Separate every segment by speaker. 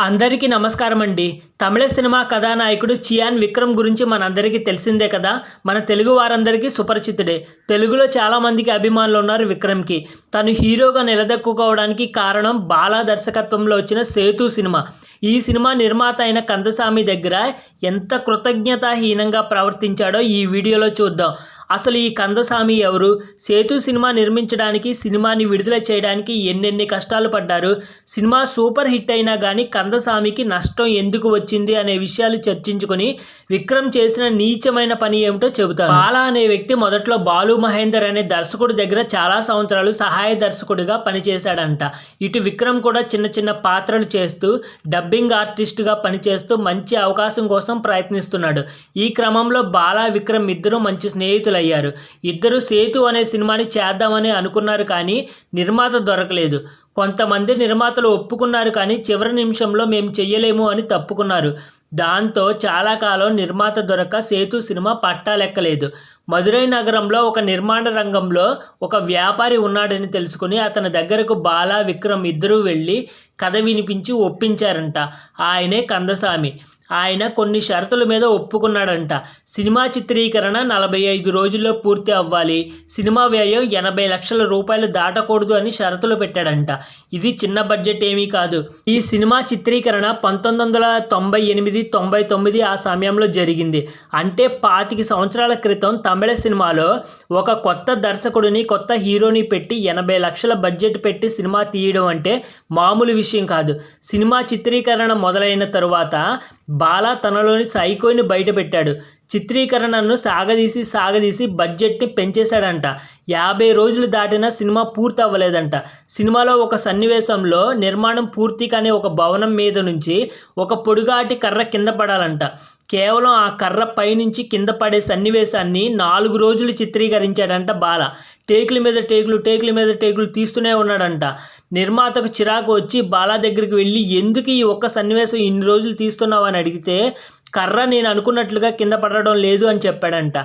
Speaker 1: అందరికీ నమస్కారం అండి తమిళ సినిమా కథానాయకుడు చియాన్ విక్రమ్ గురించి మనందరికీ తెలిసిందే కదా. మన తెలుగు వారందరికీ సుపరిచితుడే. తెలుగులో చాలామందికి అభిమానులు ఉన్నారు విక్రమ్కి. తను హీరోగా నిలదొక్కుకోవడానికి కారణం బాలా దర్శకత్వంలో వచ్చిన సేతు సినిమా. ఈ సినిమా నిర్మాత అయిన కందసామి దగ్గర ఎంత కృతజ్ఞతాహీనంగా ప్రవర్తించాడో ఈ వీడియోలో చూద్దాం. అసలు ఈ కందసామి ఎవరు? సేతు సినిమా నిర్మించడానికి సినిమాని విడుదల చేయడానికి ఎన్నెన్ని కష్టాలు పడ్డారు? సినిమా సూపర్ హిట్ అయినా కానీ కందసామికి నష్టం ఎందుకు వచ్చింది అనే విషయాలు చర్చించుకొని విక్రమ్ చేసిన నీచమైన పని ఏమిటో చెబుతారు. బాలా అనే వ్యక్తి మొదట్లో బాలు మహేందర్ అనే దర్శకుడి దగ్గర చాలా సంవత్సరాలు సహాయ దర్శకుడిగా పనిచేశాడంట. ఇటు విక్రమ్ కూడా చిన్న చిన్న పాత్రలు చేస్తూ డబ్బింగ్ ఆర్టిస్ట్గా పనిచేస్తూ మంచి అవకాశం కోసం ప్రయత్నిస్తున్నాడు. ఈ క్రమంలో బాలా విక్రమ్ ఇద్దరు మంచి అయ్యారు. ఇద్దరు సేతు అనే సినిమాని చేద్దామని అనుకున్నారు కానీ నిర్మాత దొరకలేదు. కొంతమంది నిర్మాతలు ఒప్పుకున్నారు కానీ చివరి నిమిషంలో మేము చెయ్యలేము అని తప్పుకున్నారు. దాంతో చాలా కాలం నిర్మాత దొరక సేతు సినిమా పట్టాలెక్కలేదు మదురై నగరంలో ఒక నిర్మాణ రంగంలో ఒక వ్యాపారి ఉన్నాడని తెలుసుకుని అతని దగ్గరకు బాలా విక్రమ్ ఇద్దరూ వెళ్ళి కథ వినిపించి ఒప్పించారంట. ఆయనే కందసామి. ఆయన కొన్ని షరతుల మీద ఒప్పుకున్నాడంట. సినిమా చిత్రీకరణ నలభై ఐదు రోజుల్లో పూర్తి అవ్వాలి. సినిమా వ్యయం ఎనభై లక్షల రూపాయలు దాటకూడదు అని షరతులు పెట్టాడంట. ఇది చిన్న బడ్జెట్ ఏమీ కాదు. ఈ సినిమా చిత్రీకరణ పంతొమ్మిది వందల తొంభై ఎనిమిది తొంభై తొమ్మిది ఆ సమయంలో జరిగింది. అంటే పాతిక సంవత్సరాల క్రితం తమిళ సినిమాలో ఒక కొత్త దర్శకుడిని కొత్త హీరోని పెట్టి ఎనభై లక్షల బడ్జెట్ పెట్టి సినిమా తీయడం అంటే మామూలు విషయం కాదు. సినిమా చిత్రీకరణ మొదలైన తరువాత బాలా తనలోని సైకోని బయటపెట్టాడు. చిత్రీకరణను సాగదీసి సాగదీసి బడ్జెట్ని పెంచేశాడంట. యాభై రోజులు దాటినా సినిమా పూర్తి అవ్వలేదంట సినిమాలో ఒక సన్నివేశంలో నిర్మాణం పూర్తి కానీ ఒక భవనం మీద నుంచి ఒక పొడుగాటి కర్ర కింద పడాలంట. కేవలం ఆ కర్ర పైనుంచి కింద పడే సన్నివేశాన్ని నాలుగు రోజులు చిత్రీకరించాడంట బాల. టేకుల మీద టేకులు టేకుల మీద టేకులు తీస్తూనే ఉన్నాడంట. నిర్మాతకు చిరాకు వచ్చి బాలా దగ్గరికి వెళ్ళి ఎందుకు ఈ ఒక్క సన్నివేశం ఇన్ని రోజులు తీస్తున్నావు? అని అడిగితే కర్ర నేను అనుకున్నట్లుగా కింద పడడం లేదు అని చెప్పాడంట.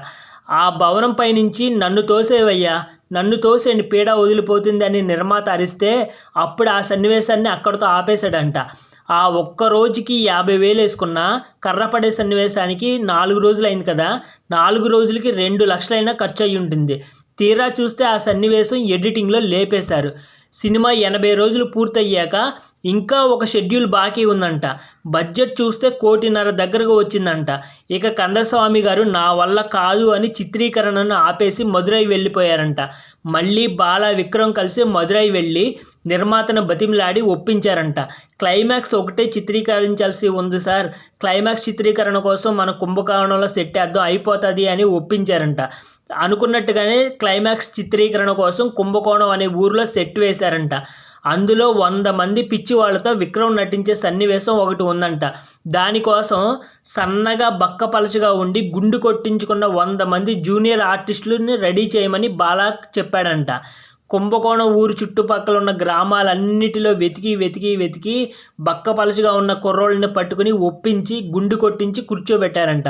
Speaker 1: ఆ భవనం పైనుంచి నన్ను తోసేవయ్యా నన్ను తోసేయండి పీడ వదిలిపోతుంది అని నిర్మాత అరిస్తే అప్పుడు ఆ సన్నివేశాన్ని అక్కడితో ఆపేశాడంట. ఆ ఒక్క రోజుకి యాభై వేలు వేసుకున్న కర్ర పడే సన్నివేశానికి నాలుగు రోజులు అయింది కదా నాలుగు రోజులకి రెండు లక్షలైనా ఖర్చు అయి ఉంటుంది తీరా చూస్తే ఆ సన్నివేశం ఎడిటింగ్లో లేపేశారు. సినిమా ఎనభై రోజులు పూర్తయ్యాక ఇంకా ఒక షెడ్యూల్ బాకీ ఉందంట. బడ్జెట్ చూస్తే కోటిన్నర దగ్గరకు వచ్చిందంట. ఇక కందస్వామి గారు నా వల్ల కాదు అని చిత్రీకరణను ఆపేసి మదురై వెళ్ళిపోయారంట. మళ్ళీ బాలా విక్రమ్ కలిసి మదురై వెళ్ళి నిర్మాతను బతిమిలాడి ఒప్పించారంట. క్లైమాక్స్ ఒకటే చిత్రీకరించాల్సి ఉంది సార్. క్లైమాక్స్ చిత్రీకరణ కోసం మన కుంభకోణంలో సెట్ వేద్దాం అయిపోతుంది అని ఒప్పించారంట. అనుకున్నట్టుగానే క్లైమాక్స్ చిత్రీకరణ కోసం కుంభకోణం అనే ఊరిలో సెట్ వేశారంట. అందులో వంద మంది పిచ్చి వాళ్ళతో విక్రమ్ నటించే సన్నివేశం ఒకటి ఉందంట. దానికోసం సన్నగా బక్కపలచగా ఉండి గుండు కొట్టించుకున్న వంద మంది జూనియర్ ఆర్టిస్టులని రెడీ చేయమని బాలా చెప్పాడంట. కుంభకోణం ఊరు చుట్టుపక్కల ఉన్న గ్రామాలన్నిటిలో వెతికి వెతికి వెతికి బక్కపలచగా ఉన్న కుర్రోళ్ళని పట్టుకుని ఒప్పించి గుండు కొట్టించి కూర్చోబెట్టారంట.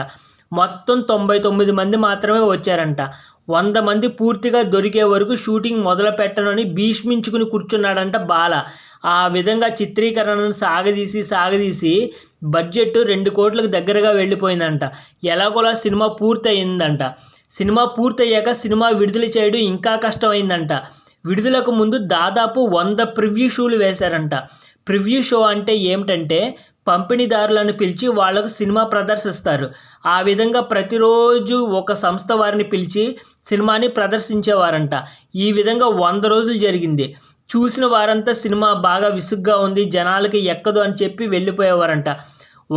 Speaker 1: మొత్తం తొంభై తొమ్మిది మంది మాత్రమే వచ్చారంట. వంద మంది పూర్తిగా దొరికే వరకు షూటింగ్ మొదలు పెట్టనని భీష్మించుకుని కూర్చున్నాడంట బాల. ఆ విధంగా చిత్రీకరణను సాగదీసి సాగదీసి బడ్జెట్ రెండు కోట్లకు దగ్గరగా వెళ్ళిపోయిందంట. ఎలాగోలా సినిమా పూర్తయిందంట. సినిమా పూర్తయ్యాక సినిమా విడుదల చేయడం ఇంకా కష్టమైందంట. విడుదలకు ముందు దాదాపు వంద ప్రివ్యూ షోలు వేశారంట. ప్రివ్యూ షో అంటే ఏమిటంటే పంపిణీదారులను పిలిచి వాళ్ళకు సినిమా ప్రదర్శిస్తారు. ఆ విధంగా ప్రతిరోజు ఒక సంస్థ వారిని పిలిచి సినిమాని ప్రదర్శించేవారంట. ఈ విధంగా వంద రోజులు జరిగింది. చూసిన వారంతా సినిమా బాగా విసుగ్గా ఉంది జనాలకి ఎక్కదు అని చెప్పి వెళ్ళిపోయేవారంట.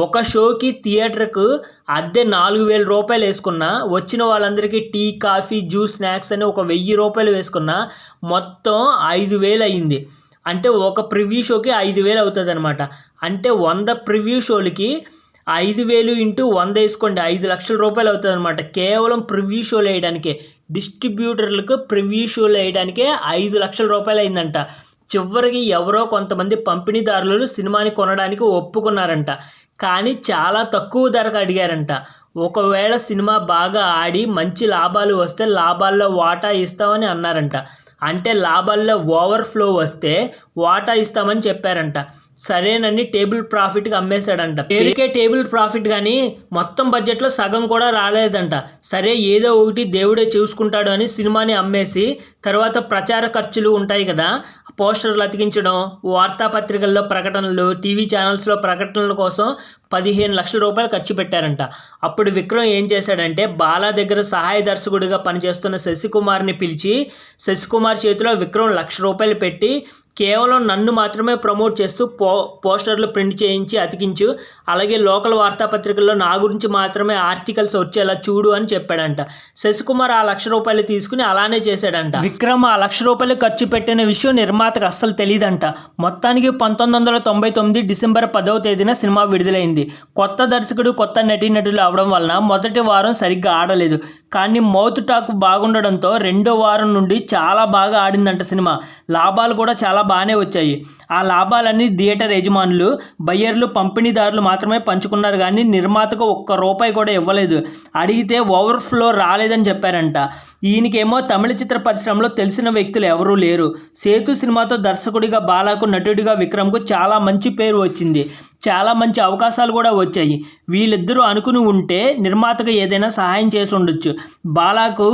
Speaker 1: ఒక షోకి థియేటర్కు అద్దె నాలుగు వేల రూపాయలు వేసుకున్నా వచ్చిన వాళ్ళందరికీ టీ కాఫీ జ్యూస్ స్నాక్స్ అని ఒక వెయ్యి రూపాయలు వేసుకున్నా మొత్తం ఐదు వేలు అయింది. అంటే ఒక ప్రివ్యూ షోకి ఐదు వేలు అవుతుంది అనమాట అంటే వంద ప్రివ్యూ షోలకి ఐదు వేలు ఇంటూ వంద వేసుకోండి ఐదు లక్షల రూపాయలు అవుతుంది అనమాట కేవలం ప్రివ్యూ షోలు వేయడానికే డిస్ట్రిబ్యూటర్లకు ప్రివ్యూ షోలు వేయడానికే ఐదు లక్షల రూపాయలు అయిందంట. చివరికి ఎవరో కొంతమంది పంపిణీదారులు సినిమాని కొనడానికి ఒప్పుకున్నారంట. కానీ చాలా తక్కువ ధరకు అడిగారంట. ఒకవేళ సినిమా బాగా ఆడి మంచి లాభాలు వస్తే లాభాల్లో వాటా ఇస్తామని అన్నారంట. అంటే లాభాల్లో ఓవర్ఫ్లో వస్తే వాటా ఇస్తామని చెప్పారంట. సరేనని టేబుల్ ప్రాఫిట్కి అమ్మేశాడంట. పేరుకే టేబుల్ ప్రాఫిట్ కానీ మొత్తం బడ్జెట్లో సగం కూడా రాలేదంట. సరే ఏదో ఒకటి దేవుడే చూసుకుంటాడు అని సినిమాని అమ్మేసి తర్వాత ప్రచార ఖర్చులు ఉంటాయి కదా పోస్టర్లు అతికించడం వార్తాపత్రికల్లో ప్రకటనలు టీవీ ఛానల్స్లో ప్రకటనల కోసం పదిహేను లక్షల రూపాయలు ఖర్చు పెట్టారంట. అప్పుడు విక్రమ్ ఏం చేశాడంటే బాలా దగ్గర సహాయ దర్శకుడిగా పనిచేస్తున్న శశికుమార్ని పిలిచి శశికుమార్ చేతిలో విక్రమ్ లక్ష రూపాయలు పెట్టి కేవలం నన్ను మాత్రమే ప్రమోట్ చేస్తూ పో పోస్టర్లు ప్రింట్ చేయించి అతికించు అలాగే లోకల్ వార్తాపత్రికల్లో నా గురించి మాత్రమే ఆర్టికల్స్ వచ్చేలా చూడు అని చెప్పాడంట. శశికుమార్ ఆ లక్ష రూపాయలు తీసుకుని అలానే చేశాడంట. విక్రమ్ ఆ లక్ష రూపాయలు ఖర్చు పెట్టిన విషయం నిర్మాతకు అస్సలు తెలియదంట మొత్తానికి పంతొమ్మిది వందల తొంభై తొమ్మిది డిసెంబర్ పదవ తేదీన సినిమా విడుదలైంది. కొత్త దర్శకుడు కొత్త నటీనటులు అవడం వలన మొదటి వారం సరిగ్గా ఆడలేదు. కానీ మౌత్ టాక్ బాగుండడంతో రెండో వారం నుండి చాలా బాగా ఆడిందంట సినిమా. లాభాలు కూడా చాలా బాగానే వచ్చాయి. ఆ లాభాలన్నీ థియేటర్ యజమానులు బయ్యర్లు పంపిణీదారులు మాత్రమే పంచుకున్నారు కానీ నిర్మాతకు ఒక్క రూపాయి కూడా ఇవ్వలేదు. అడిగితే ఓవర్ఫ్లో రాలేదని చెప్పారంట. ఈయనకేమో తమిళ చిత్ర పరిశ్రమలో తెలిసిన వ్యక్తులు ఎవరూ లేరు. సేతు సినిమాతో దర్శకుడిగా బాలాకు నటుడిగా విక్రమ్కు చాలా మంచి పేరు వచ్చింది. చాలా మంచి అవకాశాలు కూడా వచ్చాయి. వీళ్ళిద్దరూ అనుకుని ఉంటే నిర్మాతకు ఏదైనా సహాయం చేసి ఉండొచ్చు. బాలాకు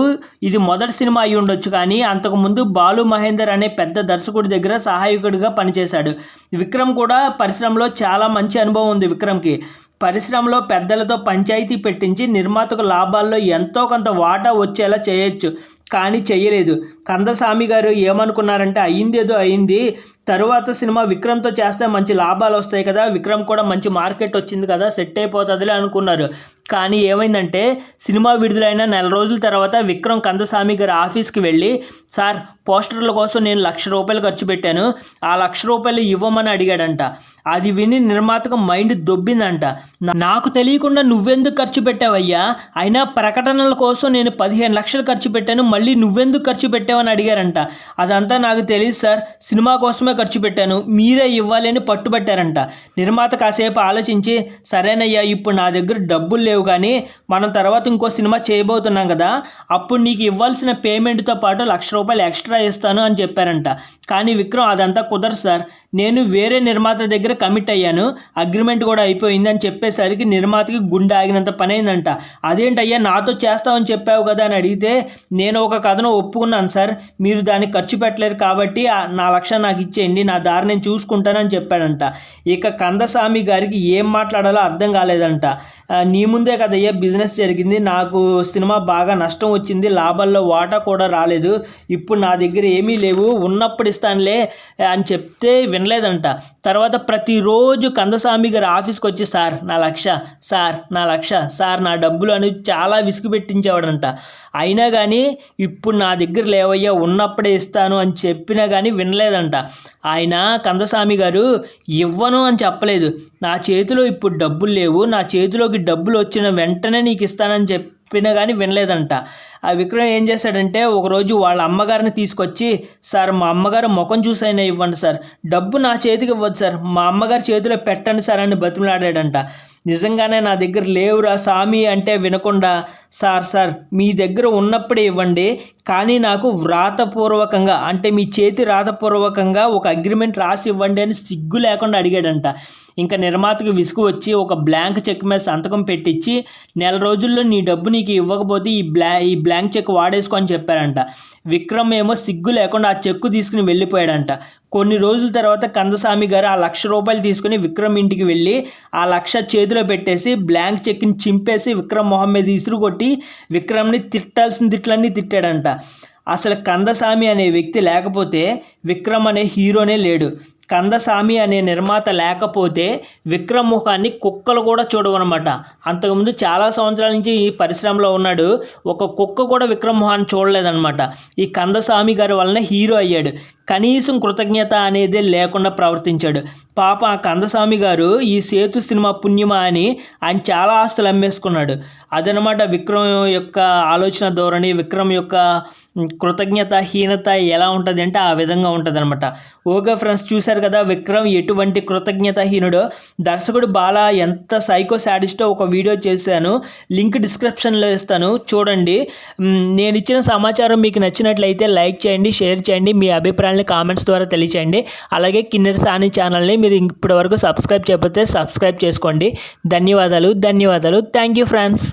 Speaker 1: ఇది మొదటి సినిమా అయి ఉండొచ్చు కానీ అంతకుముందు బాలు మహేందర్ అనే పెద్ద దర్శకుడి దగ్గర సహాయకుడిగా పనిచేశాడు. విక్రమ్ కూడా పరిశ్రమలో చాలా మంచి అనుభవం ఉంది విక్రమ్కి. పరిశ్రమలో పెద్దలతో పంచాయతీ పెట్టించి నిర్మాతకు లాభాల్లో ఎంతో కొంత వాటా వచ్చేలా చేయొచ్చు. కానీ చేయలేదు. కందస్వామి గారు ఏమనుకున్నారంటే అయింది ఏదో అయింది తరువాత సినిమా విక్రమ్తో చేస్తే మంచి లాభాలు వస్తాయి కదా విక్రమ్ కూడా మంచి మార్కెట్ వచ్చింది కదా సెట్ అయిపోతుందిలే అనుకున్నారు. కానీ ఏమైందంటే సినిమా విడుదలైన నెల రోజుల తర్వాత విక్రమ్ కందస్వామి గారి ఆఫీస్కి వెళ్ళి సార్ పోస్టర్ల కోసం నేను లక్ష రూపాయలు ఖర్చు పెట్టాను. ఆ లక్ష రూపాయలు ఇవ్వమని అడిగాడంట. అది విని నిర్మాతకు మైండ్ దొబ్బిందంట. నాకు తెలియకుండా నువ్వెందుకు ఖర్చు పెట్టావయ్యా? అయినా ప్రకటనల కోసం నేను పదిహేను లక్షలు ఖర్చు పెట్టాను. మళ్ళీ నువ్వెందుకు ఖర్చు పెట్టావని అడిగారంట. అదంతా నాకు తెలియదు సార్. సినిమా కోసమే ఖర్చు పెట్టాను. మీరే ఇవ్వాలని పట్టుబట్టారంట. నిర్మాత కాసేపు ఆలోచించి సరేనయ్యా ఇప్పుడు నా దగ్గర డబ్బులు లేవు కానీ మనం తర్వాత ఇంకో సినిమా చేయబోతున్నాం కదా అప్పుడు నీకు ఇవ్వాల్సిన పేమెంట్తో పాటు లక్ష రూపాయలు ఎక్స్ట్రా ఇస్తాను అని చెప్పారంట. కానీ విక్రమ్ అదంతా కుదరదు సార్. నేను వేరే నిర్మాత దగ్గర కమిట్ అయ్యాను. అగ్రిమెంట్ కూడా అయిపోయింది అని చెప్పేసరికి నిర్మాతకి గుండె ఆగినంత పని అయిందంట అదేంటయ్యా నాతో చేస్తామని చెప్పావు కదా అని అడిగితే నేను ఒక కథను ఒప్పుకున్నాను సార్. మీరు దాన్ని ఖర్చు పెట్టలేరు కాబట్టి ఆ నా లక్ష నాకు ఇచ్చేయండి నా దారి నేను చూసుకుంటానని చెప్పాడంట. ఇక కందస్వామి గారికి ఏం మాట్లాడాలో అర్థం కాలేదంట. నీ ముందే కదయ్యా బిజినెస్ జరిగింది. నాకు సినిమా బాగా నష్టం వచ్చింది లాభాల్లో వాటా కూడా రాలేదు. ఇప్పుడు నా దగ్గర ఏమీ లేవు ఉన్నప్పుడు ఇస్తానులే అని చెప్తే వినలేదంట. తర్వాత ప్రతిరోజు కందస్వామి గారి ఆఫీస్కి వచ్చి సార్ నా లక్ష సార్ నా లక్ష సార్ నా డబ్బులు అని చాలా విసుగు పెట్టించేవాడంట. అయినా కానీ ఇప్పుడు నా దగ్గర లేవయ్యా ఉన్నప్పుడే ఇస్తాను అని చెప్పినా కానీ వినలేదంట. ఆయన కందస్వామి గారు ఇవ్వను అని చెప్పలేదు. నా చేతిలో ఇప్పుడు డబ్బులు లేవు. నా చేతిలోకి డబ్బులు వచ్చిన వెంటనే నీకు ఇస్తానని చెప్పినా కానీ వినలేదంట. ఆ విక్రమ్ ఏం చేశాడంటే ఒకరోజు వాళ్ళ అమ్మగారిని తీసుకొచ్చి సార్ మా అమ్మగారు ముఖం చూసైనా ఇవ్వండి సార్. డబ్బు నా చేతికి ఇవ్వద్దు సార్. మా అమ్మగారి చేతిలో పెట్టండి సార్ అని బతిమలాడాడంట. నిజంగానే నా దగ్గర లేవురా సామి అంటే వినకుండా సార్ సార్ మీ దగ్గర ఉన్నప్పుడే ఇవ్వండి కానీ నాకు వ్రాతపూర్వకంగా అంటే మీ చేతి రాతపూర్వకంగా ఒక అగ్రిమెంట్ రాసి ఇవ్వండి అని సిగ్గు లేకుండా అడిగాడంట. ఇంకా నిర్మాతకు విసుగు వచ్చి ఒక బ్లాంక్ చెక్ మీద సంతకం పెట్టించి నెల రోజుల్లో నీ డబ్బు నీకు ఇవ్వకపోతే ఈ బ్లా ఈ బ్లాంక్ చెక్ వాడేసుకో అని చెప్పారంట. విక్రమ్ ఏమో సిగ్గు లేకుండా ఆ చెక్కు తీసుకుని వెళ్ళిపోయాడంట. కొన్ని రోజుల తర్వాత కందస్వామి గారు ఆ లక్ష రూపాయలు తీసుకుని విక్రమ్ ఇంటికి వెళ్ళి ఆ లక్ష చేతిలో పెట్టేసి బ్లాంక్ చెక్ని చింపేసి విక్రమ్ మొహం మీద ఇసురు కొట్టి విక్రమ్ని తిట్టాల్సిన తిట్లన్నీ తిట్టాడంట. అసలు కందస్వామి అనే వ్యక్తి లేకపోతే విక్రమ్ అనే హీరోనే లేడు. కందస్వామి అనే నిర్మాత లేకపోతే విక్రమ్ ముఖాన్ని కుక్కలు కూడా చూడవన్నమాట అంతకుముందు చాలా సంవత్సరాల నుంచి ఈ పరిశ్రమలో ఉన్నాడు. ఒక కుక్క కూడా విక్రమ్ మొహాన్ని చూడలేదన్నమాట ఈ కందస్వామి గారి వలన హీరో అయ్యాడు. కనీసం కృతజ్ఞత అనేది లేకుండా ప్రవర్తించాడు. పాప కందస్వామి గారు ఈ సేతు సినిమా పుణ్యమా అని ఆయన చాలా ఆస్తులు అమ్మేసుకున్నాడు. అదనమాట విక్రమ్ యొక్క ఆలోచన ధోరణి విక్రమ్ యొక్క కృతజ్ఞత హీనత ఎలా ఉంటుంది అంటే ఆ విధంగా ఉంటుంది అనమాట ఓకే ఫ్రెండ్స్ చూశారు కదా విక్రమ్ ఎటువంటి కృతజ్ఞత హీనుడో దర్శకుడు బాలా ఎంత సైకో శాడిస్టో ఒక వీడియో చేశాను. లింక్ డిస్క్రిప్షన్లో ఇస్తాను. చూడండి. నేను ఇచ్చిన సమాచారం మీకు నచ్చినట్లయితే లైక్ చేయండి షేర్ చేయండి. మీ అభిప్రాయం అభిప్రాయాలని కామెంట్స్ ద్వారా తెలియచేయండి. అలాగే కిన్నెర సాని ఛానల్ని మీరు ఇప్పటివరకు సబ్స్క్రైబ్ చేయకపోతే సబ్స్క్రైబ్ చేసుకోండి. ధన్యవాదాలు ధన్యవాదాలు. Thank you friends.